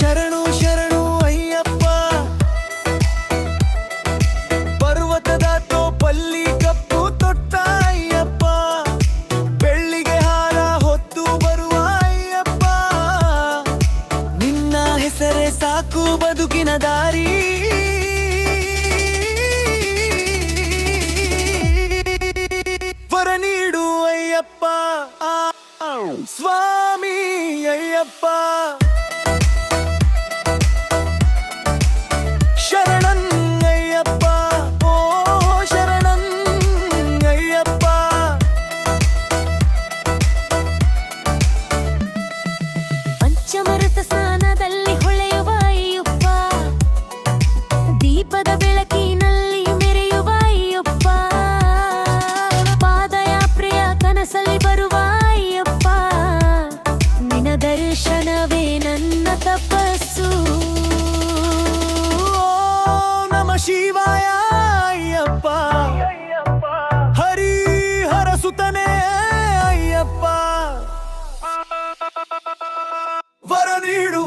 ಶರಣು ಶರಣು ಅಯ್ಯಪ್ಪ. ಪರ್ವತದ ತೋಪಲ್ಲಿ ಕಪ್ಪು ತೊಟ್ಟ ಅಯ್ಯಪ್ಪ. ಬೆಳ್ಳಿಗೆ ಹಾರ ಹೊತ್ತು ಬರುವ ಅಯ್ಯಪ್ಪ. ನಿನ್ನ ಹೆಸರೆ ಸಾಕು ಬದುಕಿನ ದಾರಿ. ನೀಡು ಅಯ್ಯಪ್ಪ. ಸ್ವಾಮಿ ಅಯ್ಯಪ್ಪ. here to